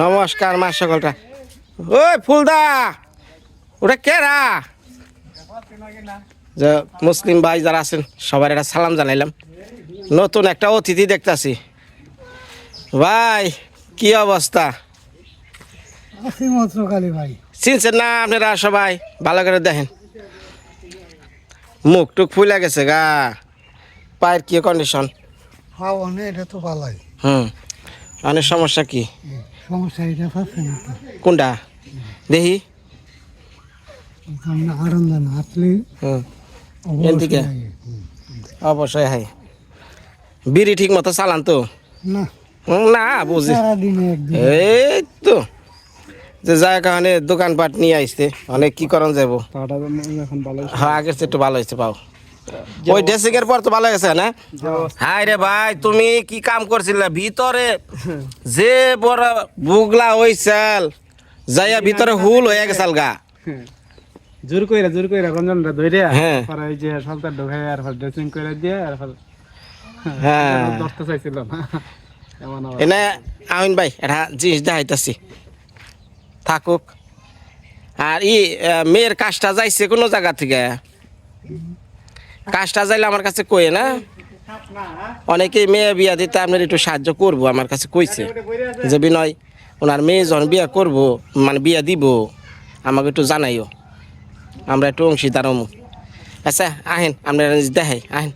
নমস্কার মা সকলটা। ওই ফুলদা ওটা কেরা যে মুসলিম ভাই যারা আছেন সবার একটা সালাম জানাইলাম। নতুন একটা অতিথি দেখতাছি। ভাই কি অবস্থা? চিনছেন না আপনারা সবাই? ভালো করে দেখেন। মুখ টুক ফুলে গেছে গা। পায়ের কি কন্ডিশন হ্যাঁ এটা তো ভালোই হুম। অনেক সমস্যা কি? সমস্যা এটা পাচ্ছে না কোনটা? দেখি আনন্দ না আসলে হুম। অবশ্যই এদিকে? অবশ্যই হাই বিড়ি ঠিক মতো চালান তো? না। হুম, না বুঝি। এই তো। যে যায় কারণে দোকানপাট নিয়ে আইসতে অনেক কি করন যাব পাটা এখন ভালো হ্যাঁ আগের চেয়ে একটু ভালো হয়েছে পাও। ওই ড্রেসিং এর পর তো ভালো গেছে না? হাই রে ভাই তুমি কি কাম করছিলে? ভিতরে যে বড় বুগলা হইছাল যাইয়া ভিতরে হুল হয়ে গেছাল গা জোর কইরা জোর কইরা ধইরে হ্যাঁ। পরে ওই যে সলতা ঢোকাই আর পর ড্রেসিং করে দিয়ে আর পর হ্যাঁ। ধরতে চাইছিল না। এনে আমিন ভাই এটা জিনিস দেখাইতাছি। থাকুক। আর ই মেয়ের কাজটা যাইছে কোনো জায়গা থেকে? কাজটা যাইলে আমার কাছে কয়ে না? অনেকেই মেয়ে বিয়া দিতে আপনার একটু সাহায্য করব, আমার কাছে কইছে যে, বিনয়, ওনার মেয়ে যখন বিয়া করব মানে বিয়া দিব, আমাকে একটু জানাইও। আমরা একটু অংশীদার আচ্ছা আহেন, আপনারা দেখাই, আহেন।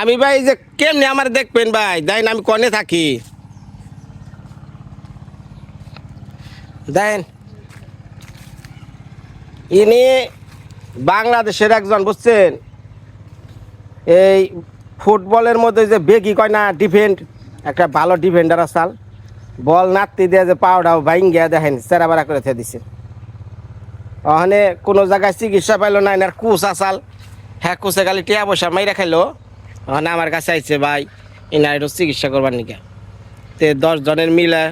আমি ভাই যে কেমনি আমার দেখবেন ভাই? দেন, আমি কনে থাকি। দেন ইনি বাংলাদেশের একজন, বুঝছেন? এই ফুটবলের মধ্যে যে বেগি কয় না ডিফেন্ড একটা ভালো ডিফেন্ডার আসাল বল নাতি দিয়ে যে পাউডাও বাইং গিয়া দেখেন সেরাবারা করে থে দিছে। ওখানে কোনো জায়গায় চিকিৎসা পাইলো না, এনার কুচ আসাল। হ্যাঁ কুচে খালি টিয়া পয়সা মাইরা খাইলো। ওখানে আমার কাছে আইছে, ভাই, এনার একটু চিকিৎসা করবার নিকে। তে দশজনের মিলে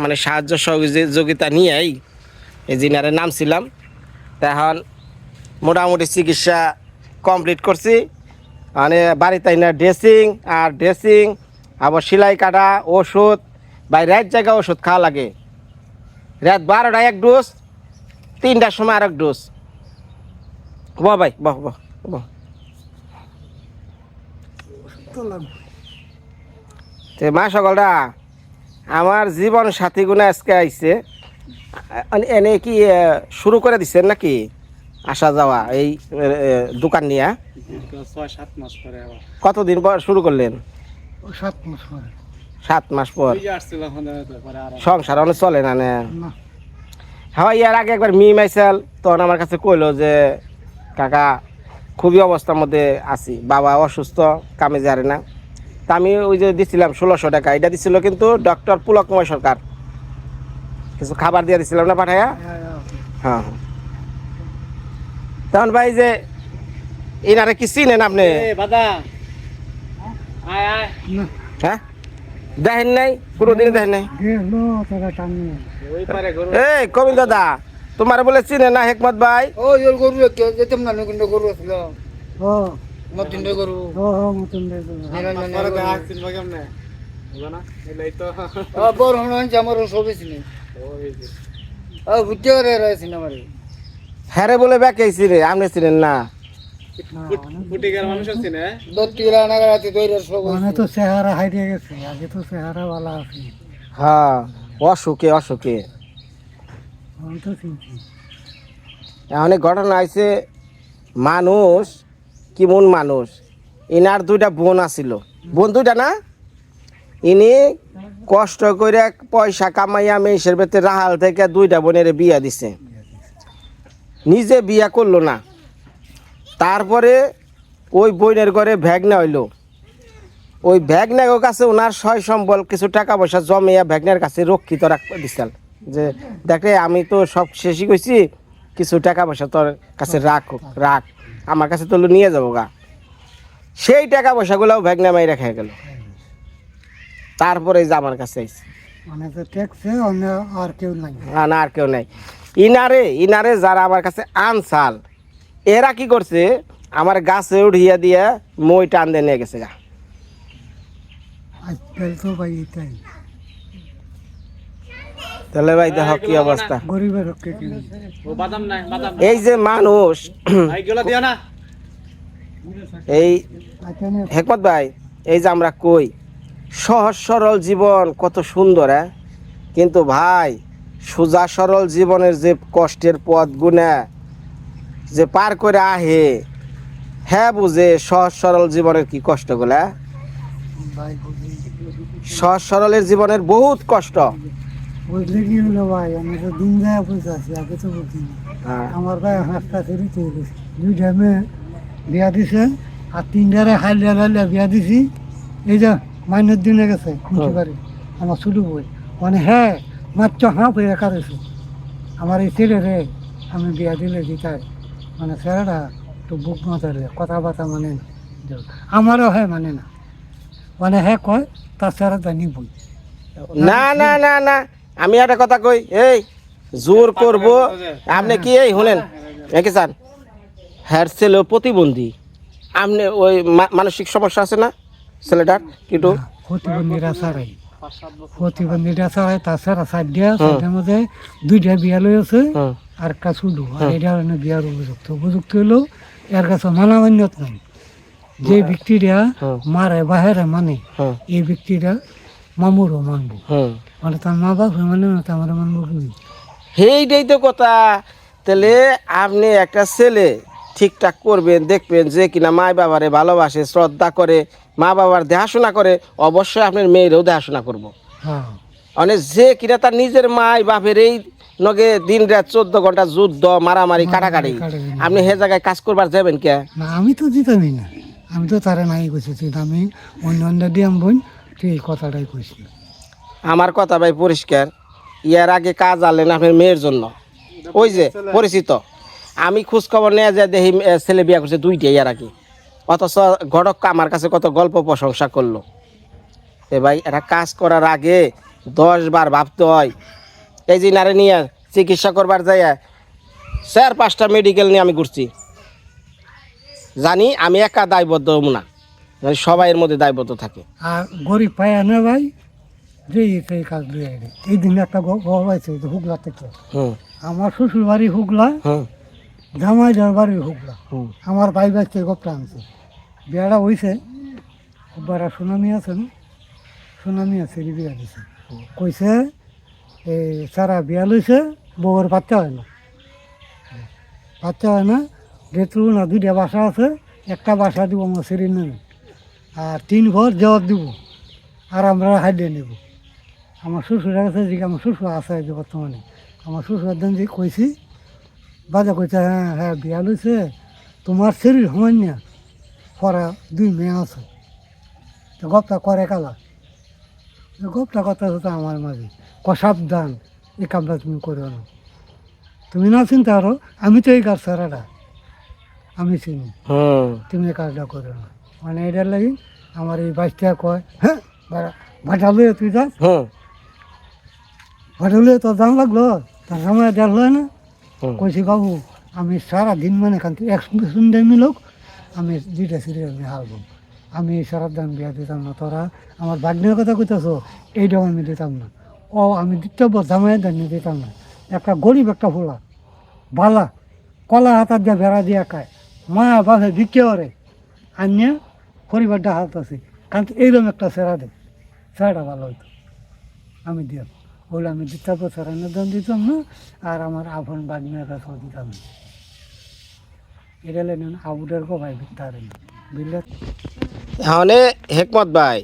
মানে সাহায্য সহযোগিতা নিয়েই এই জিনারে নামছিলাম। তখন মোটামুটি চিকিৎসা কমপ্লিট করছি। মানে বাড়িতে না, ড্রেসিং আর ড্রেসিং, আবার সেলাই কাটা, ওষুধ, ভাই রাত জায়গায় ওষুধ খাওয়া লাগে। রাত বারোটায় এক ডোজ, তিনটার সময় আর এক ডোজ। বাহ ভাই বাহ বাহ বাহ মা সকলরা, আমার জীবন সাথী গুণে আজকে আইছে। এনে কি শুরু করে দিচ্ছেন নাকি? আসা যাওয়া এই দোকান নিয়ে? ছয় সাত মাস পরে আবার। কতদিন পর শুরু করলেন? সাত মাস পরে। সাত মাস পর। ওই যে আসছিল ওখানে পরে আর সংসার অনেক চলে না না? না। হ্যাঁ ইয়ার আগে একবার মি মাইসাল তখন আমার কাছে কইলো যে কাকা খুবই অবস্থার মধ্যে আছি। বাবা অসুস্থ কামে যারে না। তা আমি ওই যে দিছিলাম ষোলোশো টাকা। এটা দিছিল কিন্তু ডক্টর পুলক কুমার সরকার। কিছু খাবার দিয়ে দিছিলাম না পাঠাইয়া হ্যাঁ। হ্যাঁ। তখন ভাই যে ইনারে কি চিনেন আপনি? না। হ্যাঁ? দেখেন নাই? কোনোদিন দেখেন নাই? গেল তারা টানি। ওই পারে এই কবিন দাদা তোমার বলে চিনে না হেকমত ভাই? ও ইয়োর গরু যেতাম না গরু আছিল। ও। গরু। ও ও মতন দে পরে দেখা আসছিল কেমনে? বড় হন সবই চিনি। ও বুঝতে পারে রয়েছে আমার হ্যাঁ রে বলে ব্যাকেছি রে আপনি চিনেন না। দত্তি রানাগাড়াতে তৈরি সব মানে তো চেহারা হারিয়ে গেছে আগে তো চেহারা ভালো আছে। হ্যাঁ অসুখে অসুখে। তো চিনছি। অনেক ঘটনা আছে মানুষ কেমন মানুষ? ইনার দুইটা বোন আছিল। বোন দুইটা না? ইনি কষ্ট করে পয়সা কামাইয়া মেয়েসের ভেতরে রাহাল থেকে দুইটা বোনের বিয়া দিছে। নিজে বিয়া করল না। তারপরে ওই বোনের ঘরে ভ্যাগনা হইল। ওই ভ্যাগনার কাছে ওনার সয় সম্বল কিছু টাকা পয়সা জমিয়া ভ্যাগনার কাছে রক্ষিত রাখতে দিছিল যে দেখে আমি তো সব শেষই কইছি, কিছু টাকা পয়সা তোর কাছে রাখ রাখ। আমার কাছে তো নিয়ে যাব গা। সেই টাকা পয়সাগুলোও ভ্যাগনা মাই রেখে গেল। তারপরে যে আমার কাছে আইছে। মানে আর কেউ নাই। না আর কেউ নাই। ইনারে ইনারে যারা আমার কাছে আনসাল এরা কি করছে আমার গাছে উঠিয়া দিয়া মই টান দিয়ে নিয়ে গেছে গা। আজকাল তো ভাই এটাই। তাহলে ভাই দেখো কি অবস্থা। গরিবের এই যে মানুষ এই এখানে হেকমত ভাই এই যে আমরা কই সহজ সরল জীবন কত সুন্দর হ্যাঁ? কিন্তু ভাই সোজা সরল জীবনের যে কষ্টের পথ গুণা যে পার করে আহে হ্যাঁ বুঝে সহজ সরল জীবনের কি কষ্টগুলা ভাই সহজ সরলের জীবনের বহুত কষ্ট। বুঝলে কি হলো ভাই আমি তো দিন যায় বুঝতে আছি আগে তো বুঝি হ্যাঁ। আমার ভাই হাঁসটা গেছে বিয়া দিছে আর তিনটারে হাইলিয়া লাইলিয়া বিয়া দিছি। এই যে। মাইনের দিনে গেছে খুঁটি বাড়ি। আমার ছোটো বই মানে হ্যাঁ মাত্র হাঁ পেয়ে কারেছে আমার এই ছেলে রে আমি বিয়া দিলে দিতাই মানে ছেলেটা একটু বুক মাতালে কথাবার্তা মানে না। আমারও হ্যাঁ মানে না। মানে হ্যাঁ কয় তার ছেলেটা নিবই না না না না আমি একটা কথা কই এই জোর করব। আপনি কি এই হলেন একে চান হ্যার ছেলে প্রতিবন্ধী। আপনি ওই মানসিক সমস্যা আছে না? ছেলেটার কিন্তু? প্রতিবন্ধীরা ছাড়াই প্রতিবন্ধীরা ছাড়াই তাছাড়া সাইড দিয়া সাইডের মধ্যে দুইটা বিয়া লই আছে আর একটা শুধু আর এটা হলো বিয়ার উপযুক্ত। উপযুক্ত হলো এর কাছে মানামান্যত নাই। যে ব্যক্তিরা হুম। মারে বাহেরে মানে এই ব্যক্তিরা মামুরও মানবো। মানে তার মা বাপ মানে না তার মানবো সেইটাই তো কথা। তাহলে আপনি একটা ছেলে ঠিকঠাক করবেন দেখবেন যে কিনা মা বাবারে ভালোবাসে শ্রদ্ধা করে মা বাবার দেখাশোনা করে অবশ্যই আপনার মেয়েরও দেখাশোনা করব। হ্যাঁ। মানে যে কিনা তার নিজের মাই বাপের এই নগে দিন রাত চোদ্দ ঘণ্টা যুদ্ধ মারামারি কাটাকাটি কাটাকাটি। আপনি হে জায়গায় কাজ করবার যাবেন কে? না আমি তো দিতামই না। আমি তো তারা নাই কইছি আমি অন্য অন্য দিয়াম বোন তুই এই কথাটাই কইছি। আমার কথা ভাই পরিষ্কার ইয়ার আগে কাজ আনলেন আপনার মেয়ের জন্য। ওই যে পরিচিত। আমি খোঁজ খবর নিয়ে যায় দেখি ছেলে বিয়া করছে দুইটা ইয়ার আগে অথচ ঘটক আমার কাছে কত গল্প প্রশংসা করল। এ ভাই একটা কাজ করার আগে দশ বার ভাবতে হয় এই যে নারে নিয়ে চিকিৎসা করবার যায় চার পাঁচটা মেডিকেল নিয়ে আমি ঘুরছি। জানি আমি একা দায়বদ্ধ হব না মানে সবাই এর মধ্যে দায়বদ্ধ থাকে। আর গরিব পায় না ভাই যে এই কাজ এই দিন একটা হুগলা থেকে। হুম। আমার শ্বশুর বাড়ি হুগলা। হুম। জামাই বাড়ি হুগলা হুম। আমার ভাই বাচ্চা গপটা আনছে। বিয়াটা হয়েছে বারা সুনামি আছে না সুনামি আছে বিয়া দিছে কইছে এই সারা বিয়া লইছে বউয়ের বাচ্চা হয় না। বাচ্চা হয় না যেহেতু না দুইটা বাসা আছে একটা বাসা দিব আমার সেরি নেবে আর তিন ঘর জবাব দিব আর আমরা হাইডে নেব। আমার শ্বশুরের কাছে যে আমার শ্বশুর আছে বর্তমানে আমার শ্বশুর দিন যে কইছি বাজা কইছে হ্যাঁ হ্যাঁ বিয়া লইছে। তোমার শরীর সমান না। পরা দুই মেয়ে আছে। তো গপটা করে কালা। গপটা কথা হতো আমার মাঝে। ক সাবধান এই কামটা তুমি করো না। তুমি না চিন্তা আরও আমি তো এই কাজ সারাটা আমি চিনি। তুমি এই কাজটা করো না। মানে এটার লাগি আমার এই বাইশটা কয় হ্যাঁ ভাটা লুয়ে তুই যাস। হুম ভাটা লুয়ে তোর দাম লাগল? তার সময় দেড় হয় না। কইছি, বাবু, আমি সারা দিন মানে কান্তি এক সন্ধ্যে মিলোক, আমি দুইটা সিরিয়াল নিয়ে হারবো। আমি সারা দাম বিয়া দিতাম না, তোরা আমার বাগ্নের কথা কইতেছো, এইটাও আমি দিতাম না। ও, আমি দিতেব জামাই দান দিতাম না। একটা গরিব, একটা ফোলা বালা, কলা হাতার দিয়ে বেড়া দিয়া খায়। মা বাসে বিকে ওরে আনিয়া পরিবারটা হাত আছে কারণ এইরকম একটা সেরা দে। সেরাটা ভালো হইতো। আমি দিতাম। বলে আমি দিতাম সেরানোর দাম দিতাম না, আর আমার আফন বাগনের কাছেও দিতাম না। এটা লেন আবুদের কো ভাই বিতারে বিলে তাহলে হেকমত ভাই।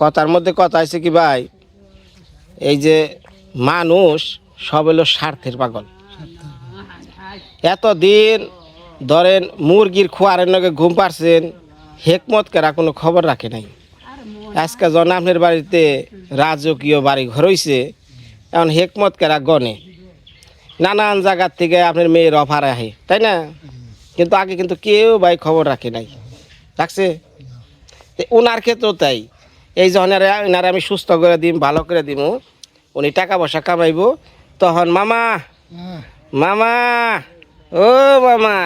কথার মধ্যে কথা আছে কি ভাই? এই যে মানুষ সব হলো স্বার্থের পাগল। এতদিন ধরেন মুরগির খোয়ারের নগে ঘুম পারছেন হেকমত কেরা কোনো খবর রাখে নাই। আজকে জন আপনার বাড়িতে রাজকীয় বাড়ি ঘর হইছে এখন হেকমত কেরা গনে। নানান জায়গার থেকে আপনার মেয়ের অফার আহে তাই না? কিন্তু আগে কিন্তু কেউ ভাই খবর রাখে নাই। রাখছে? ওনার ক্ষেত্রেও তাই। এই যে ওনারে ওনারে আমি সুস্থ করে দিম ভালো করে দিম উনি টাকা পয়সা কামাইব তখন মামা মামা ও মামা।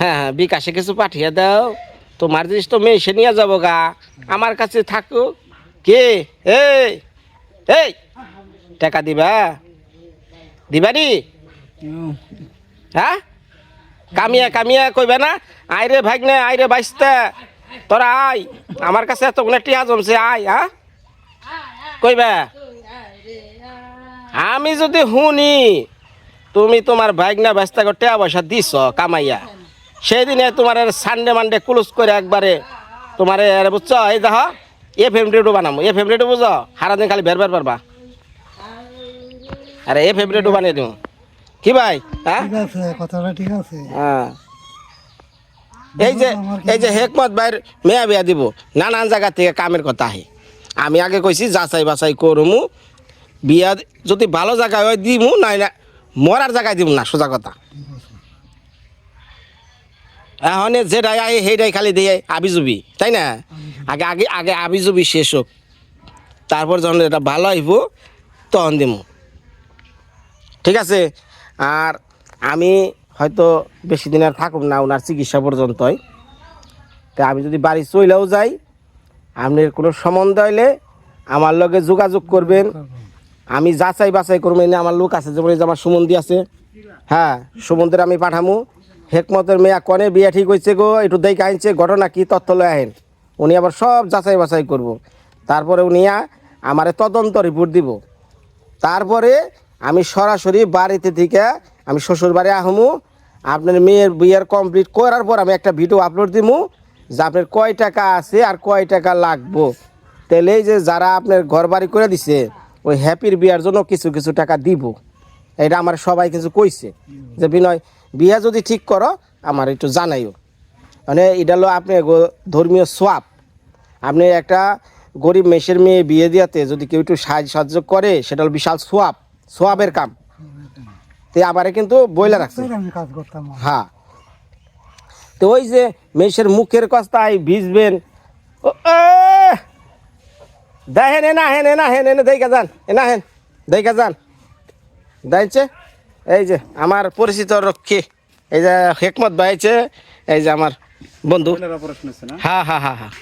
হ্যাঁ হ্যাঁ বিকাশে কিছু পাঠিয়ে দাও। তোমার জিনিস তো মেয়ে নিয়ে যাব গা। আমার কাছে থাকো কে? এই এই! টাকা দিবা? দিবা নি হ্যাঁ? কামিয়া কামিয়া কইবে না আইরে ভাগ্নে আইরে বাইসতে তোরা আই আমার কাছে এতগুলো টিয়া জমছে আই হ্যাঁ? কইবে? আমি যদি শুনি তুমি তোমার ভাগনা ব্যস্ত করে টাকা পয়সা দিছ কামাইয়া। সেই দিনে তোমার সানডে মানডে ক্লোজ করে একবারে তোমার বুঝছ এই দেখ এ ফেমরিটও বানাবো এ ফেমরিটও বুঝো সারাদিন খালি বের বের পারবা। আরে এ ফেমরিটও বানিয়ে দিও কি ভাই? হ্যাঁ? ঠিক আছে কথাটা ঠিক আছে। হ্যাঁ। এই যে এই যে হেকমত ভাইয়ের মেয়া বিয়া দিব নানান জায়গা থেকে কামের কথা আহে। আমি আগে কইছি যাচাই বাছাই করমু। বিয়া যদি ভালো জায়গায় হয় দিমু নাই না মরার জায়গায় দিব না সোজা কথা। এখন যেটাই আয় সেইটাই খালি দিয়ে আবি জুবি তাই না? আগে আগে আগে আবি জুবি শেষ হোক। তারপর যখন এটা ভালো আইব তখন দিমু। ঠিক আছে? আর আমি হয়তো বেশি দিন আর থাকুম না ওনার চিকিৎসা পর্যন্তই। তা আমি যদি বাড়ি চইলেও যাই, আপনার কোনো সম্বন্ধ হইলে আমার লগে যোগাযোগ করবেন। আমি যাচাই বাছাই করব, এনে আমার লোক আছে যেমন আমার সুমন্দি আছে। হ্যাঁ সুমন্দির আমি পাঠামু। হেকমতের মেয়া কনে বিয়া ঠিক হয়েছে গো, একটু দেখে আনছে ঘটনা কি তথ্য লয়ে আহেন। উনি আবার সব যাচাই বাছাই করব। তারপরে উনি আমারে তদন্ত রিপোর্ট দিব। তারপরে আমি সরাসরি বাড়িতে থেকে আমি শ্বশুর বাড়ি আহমু। আপনার মেয়ের বিয়ের কমপ্লিট করার পর আমি একটা ভিডিও আপলোড দিমু যে আপনার কয় টাকা আছে আর কয় টাকা লাগবো। তাহলে যে যারা আপনার ঘর বাড়ি করে দিছে, ওই হ্যাপির বিয়ার জন্য কিছু কিছু টাকা দিব। এটা আমার সবাই কিছু কইছে যে, বিনয়, বিয়া যদি ঠিক করো, আমার একটু জানাইও। মানে এটা হলো আপনি ধর্মীয় সোয়াব আপনি একটা গরিব মেশের মেয়ে বিয়ে দিয়াতে যদি কেউ একটু সাহায্য সাহায্য করে, সেটা হলো বিশাল সোয়াব সোয়াবের কাম। তে আমারে কিন্তু বইলা রাখছে। কাজ করতাম। হ্যাঁ। তো ওই যে মেষের মুখের কস্তায় ভিজবেন! দেখেন এ! না হেন এ না হেন এনে দেখা যান এ না হেন দেখা যান। দেখছে এই যে আমার পরিচিত রক্ষী এই যে হেকমত বাইছে এই যে আমার বন্ধু। হ্যাঁ হ্যাঁ হ্যাঁ হ্যাঁ।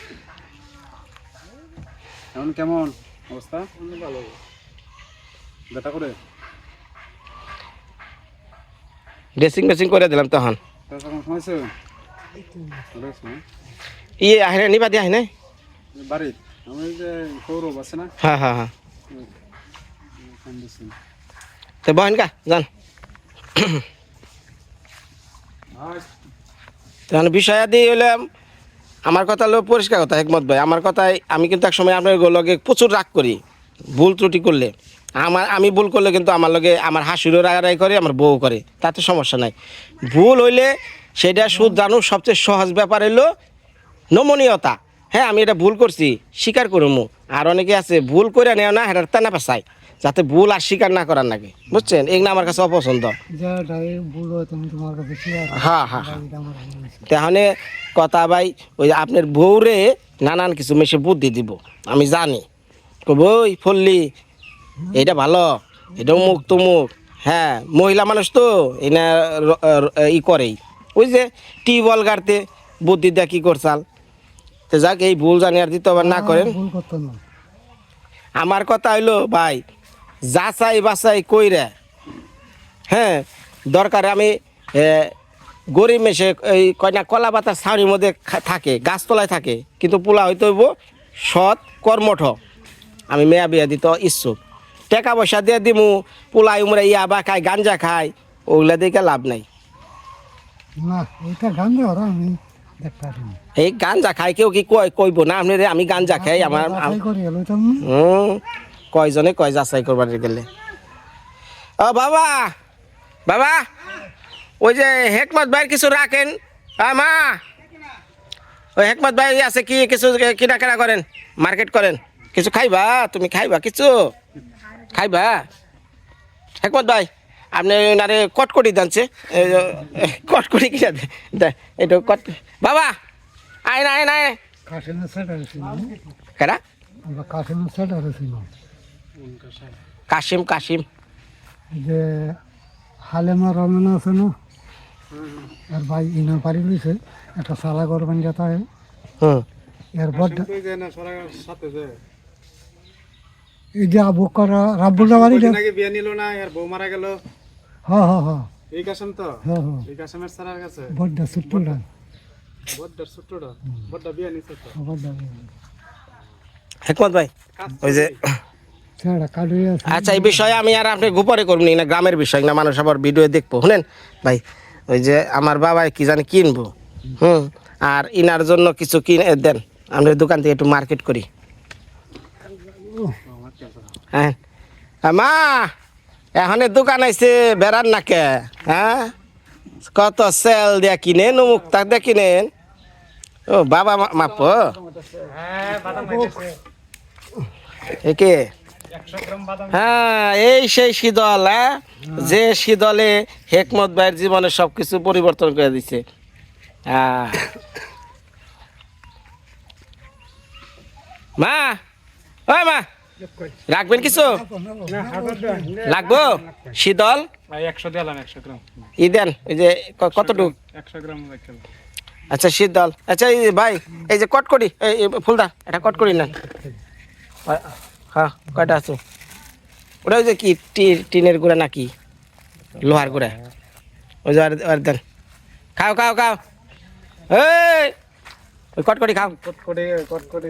কেমন অবস্থা? ভালো ব্যথা করে? ড্রেসিং মেসিং করে দিলাম তখন। না? ইয়ে আহে নিবা দিয়ে আহে নাই বাড়ির? আমার যে সৌরভ আছে না? হ্যাঁ হ্যাঁ হ্যাঁ। তো বহেন কা যান। তখন বিষয় আদি হলে আমার কথা হলো পরিষ্কার কথা একমত ভাই। আমার কথায় আমি কিন্তু এক সময় আপনার লগে প্রচুর রাগ করি ভুল ত্রুটি করলে। আমার আমি ভুল করলে কিন্তু আমার লগে আমার হাসিরও রাগারাই করে আমার বউ করে। তাতে সমস্যা নাই। ভুল হইলে সেটা সুদ জানো সবচেয়ে সহজ ব্যাপার হইল নমনীয়তা। হ্যাঁ আমি এটা ভুল করছি স্বীকার করব আর অনেকে আছে ভুল করে নেও না হেটার টানা পেশায় যাতে ভুল আর স্বীকার না করার নাকি বুঝছেন? এগুলো আমার কাছে অপছন্দ। হয় হ্যাঁ হ্যাঁ। তাহলে কথা ভাই ওই আপনার বউরে নানান কিছু মেশে বুদ্ধি দিব। আমি জানি। কব ওই ফল্লি এটা ভালো এটা মুখ তুমুক হ্যাঁ মহিলা মানুষ তো এনা ই করেই। ওই যে টিউবওয়েল গাড়তে বুদ্ধি দেয়া কি করছাল তো যাক এই ভুল জানি আর দিতে আবার না করেন। আমার কথা হইল ভাই যাচাই বাছাই কইরা হ্যাঁ দরকার আমি গরিব মেশে এই কয়না কলা পাতার ছাউনির মধ্যে থাকে গাছতলায় থাকে কিন্তু পোলা হইতে হইব সৎ কর্মঠ। আমি মেয়া বিয়া দিতে ইচ্ছুক। টাকা পয়সা দিয়ে দিমু পোলাই উমরা ইয়া বা খায় গাঞ্জা খায় ওগুলা দেখে লাভ নাই। না আমি এই গাঞ্জা খায় কেউ কি কয় কইব না? আপনি আমি গাঞ্জা খাই আমার হুম কয়জনে কয় যাচাই করবার গেলে। ও বাবা! বাবা! ওই যে হেকমত ভাই কিছু রাখেন। মা! ওই হেকমত ভাই আছে কি কিছু কিনা কেনা করেন মার্কেট করেন। কিছু খাইবা? তুমি খাইবা কিছু? খাইবা? হেকমত ভাই। আপনি নারে কটকটি দানছে। কটকটি দে, একটু কট বাবা আয় না আয় না কেনা কাশিম কাশিম। যে হালেমা রমেন আছে না? আর ভাই ইনার বাড়ি লইছে একটা সালা করবেন যেতে হয় এর বড় সাথে এই যে আবু করা রাব্বুলটা বাড়ি আগে বিয়ে নিল না আর বউ মারা গেল। হ হ হ। এই কাসম তো? হ হ। এই কাসমের সারার কাছে? বড় ছোট্টটা বড়টা ছোটটা বড়টা বিয়ে নিছে তো? বড় হেকমত ভাই ওই যে সেটা কাটুই আছে। আচ্ছা এই বিষয়ে আমি আর আপনি গোপরে করবনি না গ্রামের বিষয় না মানুষ আবার ভিডিও দেখব। শুনেন ভাই ওই যে আমার বাবাই কি জানি কিনবো। হুম আর ইনার জন্য কিছু কিনে দেন আমরা দোকান থেকে একটু মার্কেট করি। মা এখন দোকান আইছে বেড়ান না কে হ্যাঁ? কত সেল দিয়া কিনেন, অমুক তাক দিয়া কিনেন। ও, বাবা মাপ। একে? হ্যাঁ এই সেই শীতল হ্যাঁ? যে শীতলে হেকমত ভাইয়ের জীবনে সবকিছু পরিবর্তন করে দিছে। হ্যাঁ। মা, ওই মা। রাখবেন কিছু? লাগবো? শীতল? ই দেন এই যে কতটুক? আচ্ছা শীতল। আচ্ছা এই ভাই এই যে কটকড়ি এই ফুলদা এটা কটকড়ি নেন। হ্যাঁ কয়টা আছে? ওটা ওই যে কি টিনের গুঁড়া নাকি? লোহার গুঁড়া। ওই যে আর দেন। খাও খাও খাও। এই ওই কটকড়ি খাও। কট করে কট করে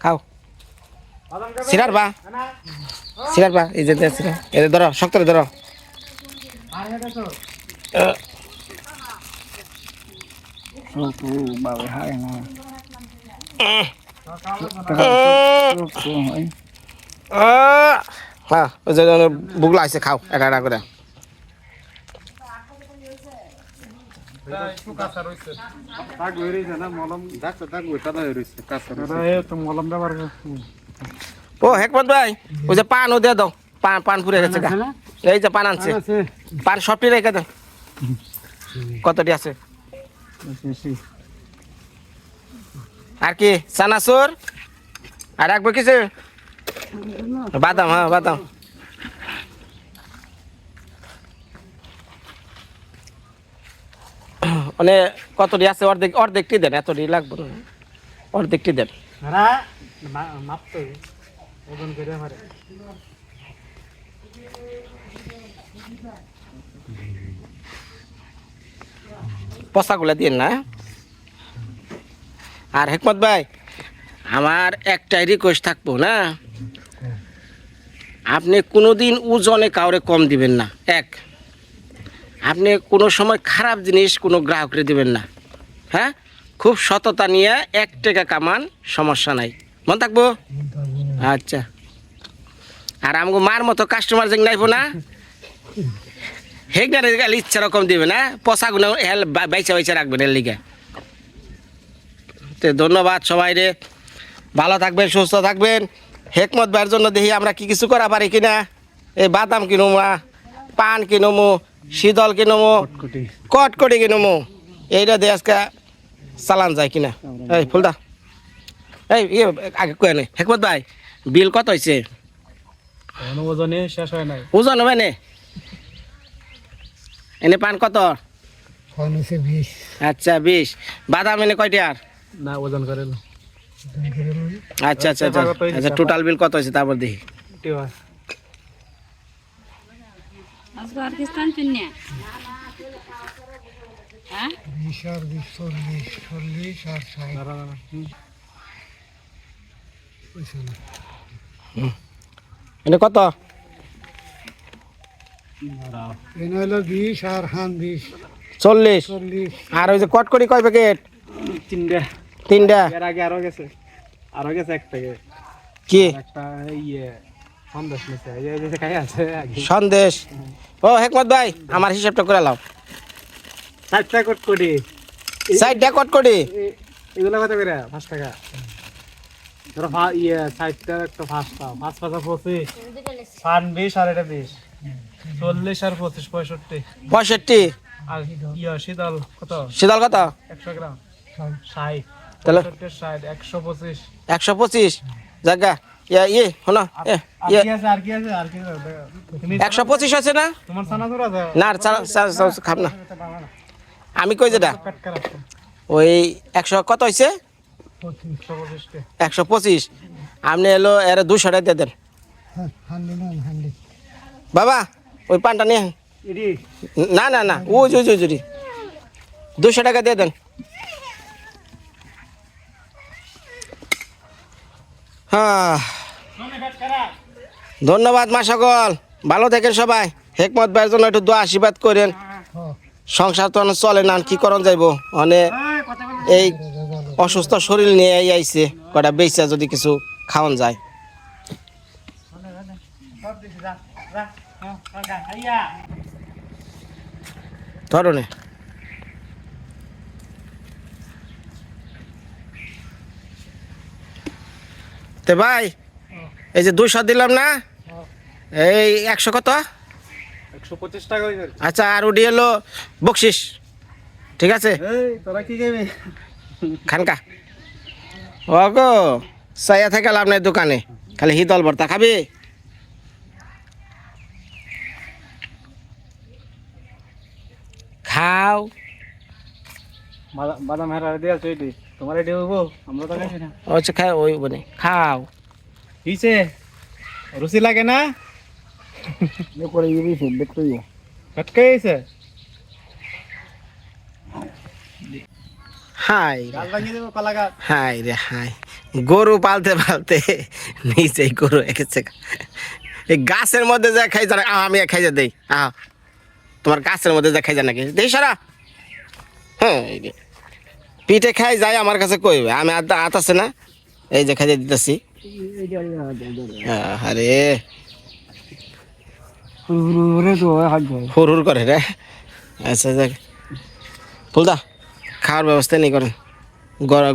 খাও সিরার বা সিরার বা এই যে এই যে ধরো শক্ত ধরো হায় হ্যাঁ বুগলা আছে খাও একটা একটা করে দাগ হয়ে রয়েছে না মলম দাগ দাগ ওইটা হয়ে রয়েছে কাঁচা রয়েছে তো মলম ব্যবহার ও হেকমত ভাই ওই যে পানও দিয়ে দাও। পান পান পুড়ে গেছে এই যে পান আনছে। পান সবটি রেখে দেন কতটি আছে? আর কি? সানাসুর আর রাখব কিছু? বাদাম হ্যাঁ বাদাম। মানে কত কতটি আছে অর্ধেক অর্ধেকটি দেন এত এতটি লাগবে না। অর্ধেকটি দেন। পচাগুলা দিন না? আর হেকমত ভাই আমার একটাই রিকোয়েস্ট থাকব না? আপনি কোনোদিন ওজনে কাউরে কম দিবেন না। এক। আপনি কোনো সময় খারাপ জিনিস কোনো গ্রাহকরে দিবেন না। হ্যাঁ? খুব সততা নিয়ে এক টাকা কামান, সমস্যা নাই। মন থাকব? আচ্ছা। আর আমাকে মার মতো কাস্টমার যেন নাইবো না? হেগনারে গেলে ইচ্ছা রকম দিবে না? গুলো হেল বাইচা বাইচা রাখবেন এর লিগে। তো ধন্যবাদ সবাই রে ভালো থাকবেন, সুস্থ থাকবেন। হেকমত ভাইয়ের জন্য দেখি আমরা কি কিছু করা পারি কিনা। এই বাদাম কিনুমা, পান কিনুমু শীতল কিনুমু কটকটি। কিনুমু এইটা দিয়ে আজকে চালান যায় কিনা। এই ফুলদা। এই ইয়ে আগে কয়ে নে। হেকমত ভাই বিল কত হয়েছে ওজনে শেষ হয় নাই। ওজন হবে নে? এনে পান কত? আচ্ছা বিশ। বাদাম এনে কয়টি আর? না ওজন করে আচ্ছা আচ্ছা আচ্ছা। আচ্ছা টোটাল বিল কত হয়েছে তারপর দেখি। আফগানিস্তান চুন্যা হ্যাঁ? বিশ আর বিশ চল্লিশ চল্লিশ আর ষাট এনে কত? এনে হলো বিশ আর হান বিশ চল্লিশ। চল্লিশ আর ওই যে কটকটি কয় প্যাকেট? তিনটা। তিনটা। এর আগে আরও গেছে। আরও গেছে এক প্যাকেট। কি? একটা ইয়ে। সন্দেশ ও হেকমত ভাই আমার হিসাবটা করে লাও। চারটা কোট। কোটি। সাইডটা কটকটি এগুলো কত করে? পাঁচ টাকা। ধরো ফা- ইয়ে একটা পাঁচটা পাঁচ পাঁচা পঁচিশ। পান বিশ আর এটা বিশ। চল্লিশ আর পঁচিশ পঁয়ষট্টি। পঁয়ষট্টি। আর ইয়ে শীতল কত? শীতল কত? একশো গ্রাম। ষাট। তাহলে পঁয়ষট্টি ষাট একশো পঁচিশ। একশো পঁচিশ। জায়গা ইয়া ইয়ে ইয়ে একশো পঁচিশ আছে না? না খাব না। আমি কই যেটা। ওই একশো কত হয়েছে একশো পঁচিশ। আপনি এলো এর দুশো টাকা দিয়ে দেন। বাবা ওই পানটা নিয়ে না না না ও জু জু জুরি দুশো টাকা দিয়ে দেন। হ্যাঁ। ধন্যবাদ মা সকল। ভালো থাকেন সবাই। হেকমত ভাইয়ের জন্য একটু দোয়া, আশীর্বাদ করেন। সংসার তো চলে না, কি করণ যাইব? অনেক এই অসুস্থ শরীর নিয়ে আইছে, কটা বেচা যদি কিছু খাওয়ান যায়। ধরনে তে ভাই এই যে দুইশো দিলাম না? এই একশো কত? একশো পঁচিশ টাকা আচ্ছা আর ওডি এলো বকশিস। ঠিক আছে? এই তোরা কি খাবি? খানকা। ও গো সাইয়া থেকে লাভ নাই দোকানে। খালি হিতল ভর্তা খাবি? খাও। বাদাম- হেরা দিয়ে তোমার এটি হইব? আমরা তো না। আচ্ছা খাও ওই বনে। খাও। রুচি লাগে না? করে ফিডব্যাক হাই হাই রে হাই। গরু পালতে পালতে নিচেই গরু এঁকেছে এই গাছের মধ্যে যা খাই জানা আহ, আমি খাই যা দেই আহ। তোমার গাছের মধ্যে যা খাই যা নাকি? দেই সারা। হ্যাঁ। পিঠে খাই যাই আমার কাছে কইবে। আমি আত আত আছে না এই যে খাই দিতেছি। আরে। হুর করে রে। আচ্ছা যাক। ফুলদা, খাওয়ার ব্যবস্থা নেই করেন।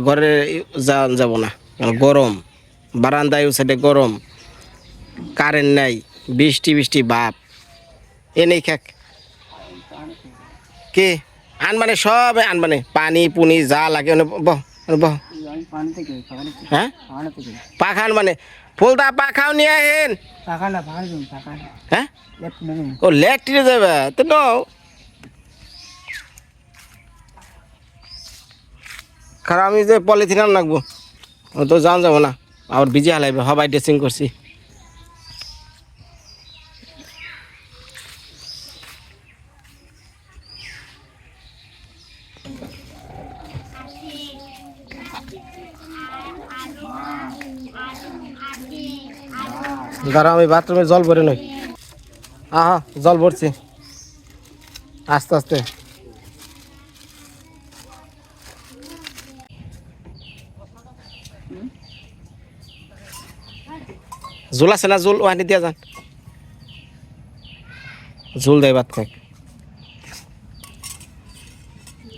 ঘরে যাব না। গরম। বারান্দায় সাইডে গরম। কারেন্ট নাই। বৃষ্টি বৃষ্টি, বাপ। এ নেই খাক। কে? আনবানে, সব আনবানে। পানি, পুনি, যা লাগে বহ বহ হ্যাঁ? পাখান মানে? ফুলদা পাখাও নিয়ে আহেন না হ্যাঁ? ও লেকটিরে যাবে তো নাও। খারাপ আমি যে পলিথিন আন রাখব তো যান যাব না। আবার বিজি হালাইবে হবাই ড্রেসিং করছি। দাঁড়া আমি বাথরুমে জল ভরে নই। আহা, জল ভরছি। আস্তে আস্তে। জোল আছে না? জোল, ওখানে দিয়া যান। জোল দেয় ভাত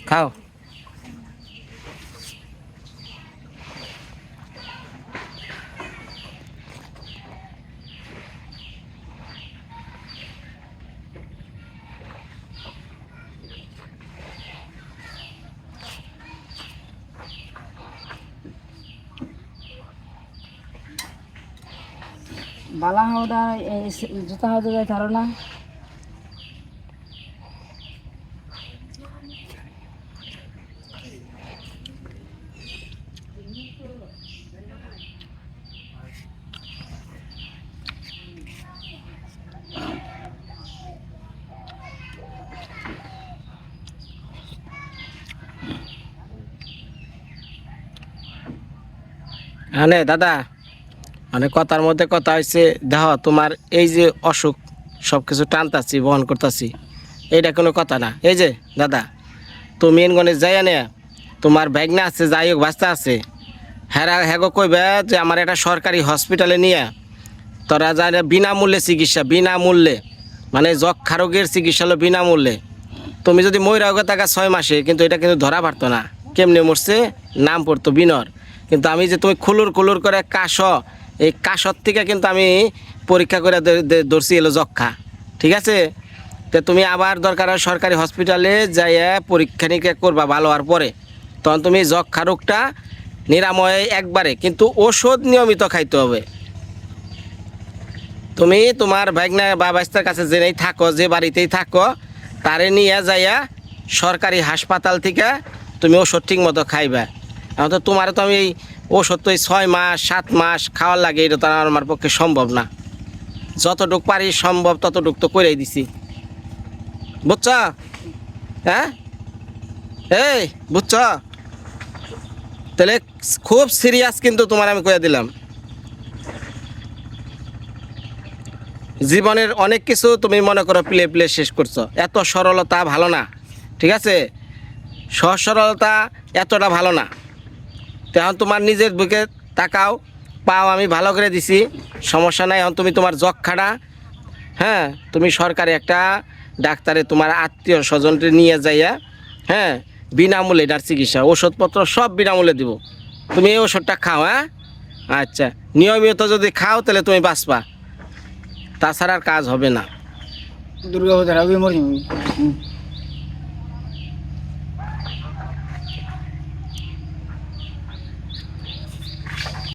খাও। বালা হাওদা জুতা হাওদা যায় তারো আনে দাদা। মানে কথার মধ্যে কথা হয়েছে দেহ তোমার এই যে অসুখ সব কিছু টানতাছি, বহন করতেছি, এইটা কোনো কথা না। এই যে, দাদা, তুমি এনগনে যাই আনে তোমার ব্যাগ না আছে, যাই হোক, বাচ্চা আছে হ্যাঁ হ্যাঁ কইবে যে আমার একটা সরকারি হসপিটালে নিয়ে, তোরা যা বিনামূল্যে চিকিৎসা, বিনামূল্যে মানে যক্ষা রোগের চিকিৎসা হলো বিনামূল্যে। তুমি যদি ময়রা হোক থাকা ছয় মাসে, কিন্তু এটা কিন্তু ধরা পারতো না। কেমনে মরছে? নাম পড়তো বিনর। কিন্তু আমি যে তুমি খুলুর খুলুর করে কাশ এই কাশর থেকে কিন্তু আমি পরীক্ষা করে ধরছি এলো যক্ষা ঠিক আছে? তো তুমি আবার দরকার হয় সরকারি হসপিটালে যাইয়া পরীক্ষা নিরীক্ষা করবা ভালো হওয়ার পরে। তখন তুমি যক্ষা রোগটা নিরাময় একবারে। কিন্তু ওষুধ নিয়মিত খাইতে হবে। তুমি তোমার ভাগনা বা বাইস্তার কাছে জেনেই থাকো, যে বাড়িতেই থাকো, তারে নিয়ে যাইয়া সরকারি হাসপাতাল থেকে তুমি ওষুধ ঠিক মতো খাইবা। এখন তো তোমার তো আমি ওষুধ তো ছয় মাস, সাত মাস খাওয়ার লাগে, এটা তো আমার পক্ষে সম্ভব না। যতটুক পারি সম্ভব ততটুক তো করেই দিছি। বুঝছ? হ্যাঁ? এই, বুঝছ? তাহলে খুব সিরিয়াস কিন্তু তোমার আমি কয়ে দিলাম। জীবনের অনেক কিছু তুমি মনে করো প্লে প্লে শেষ করছ। এত সরলতা ভালো না, ঠিক আছে? সহজ সরলতা এতটা ভালো না। তখন তোমার নিজের বুকে তাকাও, পাও, আমি ভালো করে দিছি। সমস্যা নাই, এখন তুমি তোমার যক্ষাটা হ্যাঁ তুমি সরকারি একটা ডাক্তারে তোমার আত্মীয় স্বজনকে নিয়ে যাইয়া হ্যাঁ বিনামূল্যে এটার চিকিৎসা ওষুধপত্র সব বিনামূল্যে দিব। তুমি এই ওষুধটা খাও হ্যাঁ? আচ্ছা নিয়মিত যদি খাও, তাহলে তুমি বাঁচবা। তাছাড়া আর কাজ হবে না। দুর্গা